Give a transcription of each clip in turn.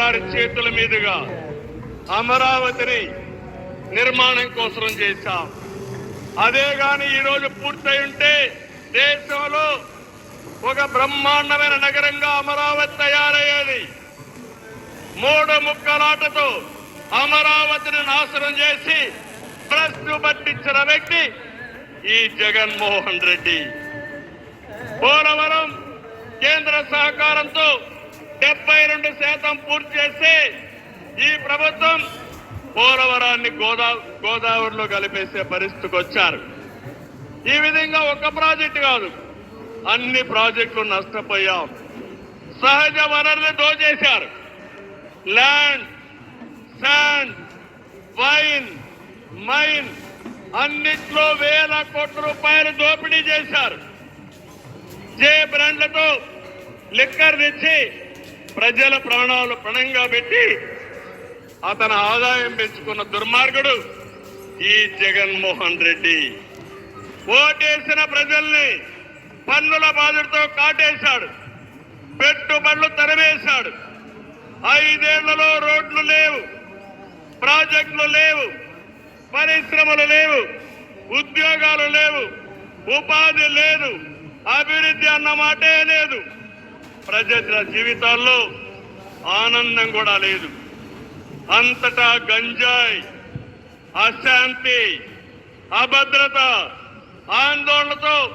గారి చేతుల మీదుగా అమరావతిని నిర్మాణం కోసం చేశాం. అదే గాని ఈ రోజు పూర్తయి ఉంటే దేశంలో ఒక బ్రహ్మాండమైన నగరంగా అమరావతి తయారయ్యేది. మూడు ముక్కలాటతో అమరావతిని నాశనం చేసి ప్రశ్న పట్టించిన వ్యక్తి ఈ జగన్మోహన్ రెడ్డి. పోలవరం కేంద్ర సహకారంతో డెబ్బై రెండు శాతం పూర్తి చేస్తే ఈ ప్రభుత్వం పోలవరాన్ని గోదా గోదావరిలో కలిపేసే పరిస్థితికి వచ్చారు. ఈ విధంగా ఒక ప్రాజెక్టు కాదు అన్ని ప్రాజెక్టులు నష్టపోయాం. సహజ వనరులు దోచేశారు. ల్యాండ్ శాండ్ వైన్ మైన్ అన్నిట్లో వేల కోట్ల రూపాయలు దోపిడీ చేశారు. జే బ్రాండ్లతో లిక్కర్ తెచ్చి ప్రజల ప్రాణాలు పణంగా పెట్టి అతని ఆదాయం పెంచుకున్న దుర్మార్గుడు ఈ జగన్మోహన్ రెడ్డి. ఓటేసిన ప్రజల్ని పన్నుల బాధలతో కాటేశాడు. పెట్టుబడులు తరివేశాడు ఐదేళ్ళలో రోడ్లు లేవు ప్రాజెక్టులు లేవు పరిశ్రమలు లేవు ఉద్యోగాలు లేవు ఉపాధి లేదు అభివృద్ధి అన్న మాటే లేదు. ప్రజల జీవితాల్లో ఆనందం కూడా లేదు. అంతటా గంజాయి అశాంతి అభద్రత ఆందోళనతో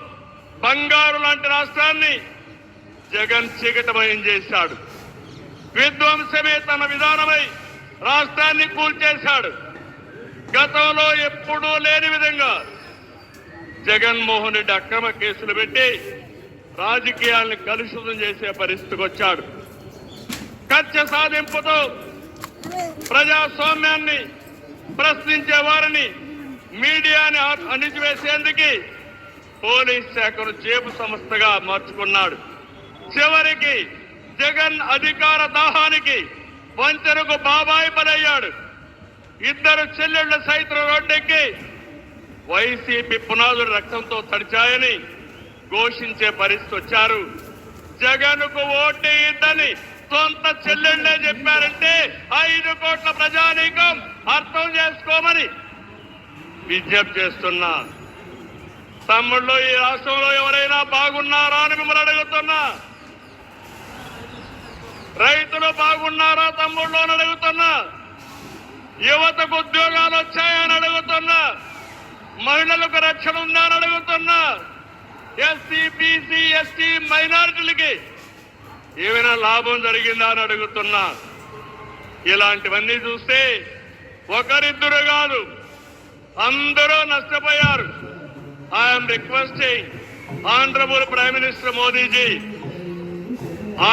బంగారు లాంటి రాష్ట్రాన్ని జగన్ చీకటమయం చేశాడు. విధ్వంసమే తన విధానమై రాష్ట్రాన్ని కూల్చేశాడు. గతంలో ఎప్పుడూ లేని విధంగా జగన్మోహన్ రెడ్డి అక్రమ కేసులు పెట్టి రాజకీయాలను కలుషితం చేసే పరిస్థితికి వచ్చాడు. కక్ష సాధింపుతో ప్రజాస్వామ్యాన్ని ప్రశ్నించే వారిని మీడియాని అణిచివేసేందుకు పోలీస్ శాఖను జేబు సంస్థగా మార్చుకున్నాడు. చివరికి జగన్ అధికార దాహానికి వంచనకు బాబాయి పడయ్యాడు. ఇద్దరు చెల్లెళ్ళ సైతం రోడ్డెక్కి వైసీపీ పునాదులు రక్తంతో తడిచాయని ఘోషించే పరిస్థితి వచ్చారు. జగన్కు ఓటేయద్దని సొంత చెల్లెళ్ళే చెప్పారంటే ఐదు కోట్ల ప్రజానీకం అర్థం చేసుకోమని విజ్ఞప్తి చేస్తున్నా. తమ్ముళ్ళు ఈ రాష్ట్రంలో ఎవరైనా బాగున్నారా అని మిమ్మల్ని అడుగుతున్నా. రైతులు బాగున్నారా తమ్ముళ్ళు అని అడుగుతున్నా. యువతకు ఉద్యోగాలు వచ్చాయని అడుగుతున్నా. మహిళలకు రక్షణ ఉందా అని అడుగుతున్నా. ఎస్సీ బీసీ ఎస్టీ మైనారిటీలకి ఏమైనా లాభం జరిగిందా అని అడుగుతున్నా. ఇలాంటివన్నీ చూస్తే ఒకరిద్దరు కాదు అందరూ నష్టపోయారు. I'm requesting honourable prime minister Modiji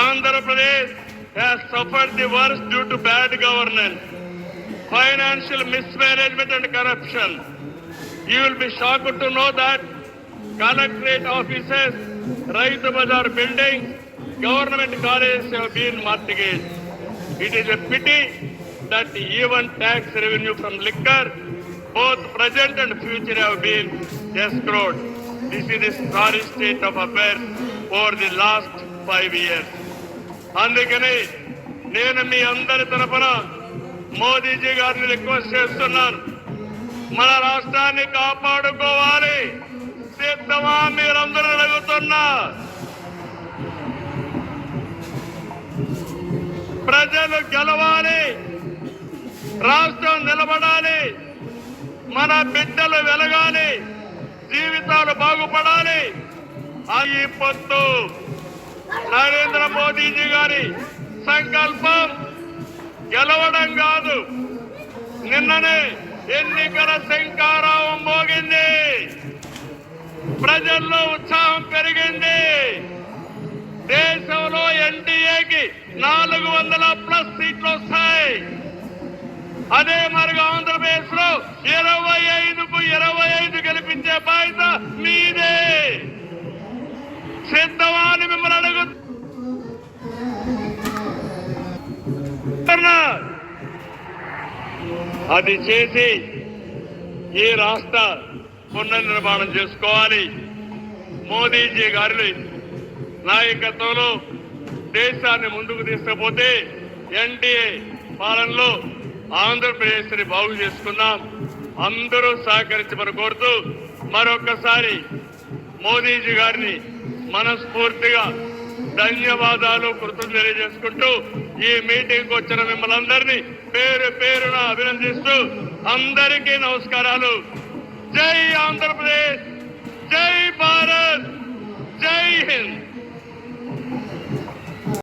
Andhra Pradesh has suffered the verse due to bad governance financial mismanagement and corruption you will be shock to know that collectorate offices Rythu Bazar building government college been mortgage it is a PT that even tax revenue from liquor both present and future have been డెస్క్రోడ్ this is the sorry state of affairs four the last five years అందుకని నేను మీ అందరి తరఫున మోదీజీ గారిని request చేస్తున్నాను. మన రాష్ట్రాన్ని కాపాడుకోవాలి. చేద్దామా మీరందరూ అడుగుతున్నా. ప్రజలు గెలవాలి రాష్ట్రం నిలబడాలి మన బిడ్డలు వెలగాలి జీవితాలు బాగుపడాలి. అది పొత్తు. నరేంద్ర మోదీజీ గారి సంకల్పం గెలవడం కాదు. నిన్ననే ఎన్నికల శంకారావం మోగింది. ప్రజల్లో ఉత్సాహం పెరిగింది. దేశంలో ఎన్డీఏకి నాలుగు వందల ప్లస్ సీట్లు వస్తాయి. అదే మరి ఆంధ్రప్రదేశ్లో ఇరవై ఐదుకు ఇరవై ఐదు గెలిపించే బాధ్యత మీదే. సిద్ధమా అని మిమ్మల్ని అడుగు అది చేసి ఈ రాష్ట్ర పునర్నిర్మాణం చేసుకోవాలి. మోదీజీ గారి నాయకత్వంలో దేశాన్ని ముందుకు తీసుకుపోతే ఎన్డీఏ పాలనలో ఆంధ్రప్రదేశ్ని బాగు చేసుకున్నాం అందరూ సహకరించమని కోరుతూ మరొకసారి మోదీజీ గారిని మనస్ఫూర్తిగా ధన్యవాదాలు కృతజ్ఞతలు తెలియజేసుకుంటూ ఈ మీటింగ్ వచ్చిన మిమ్మల్ని అందరినీ పేరు పేరున అభినందిస్తూ అందరికీ నమస్కారాలు. జై ఆంధ్రప్రదేశ్ జై భారత్ జై హింద్.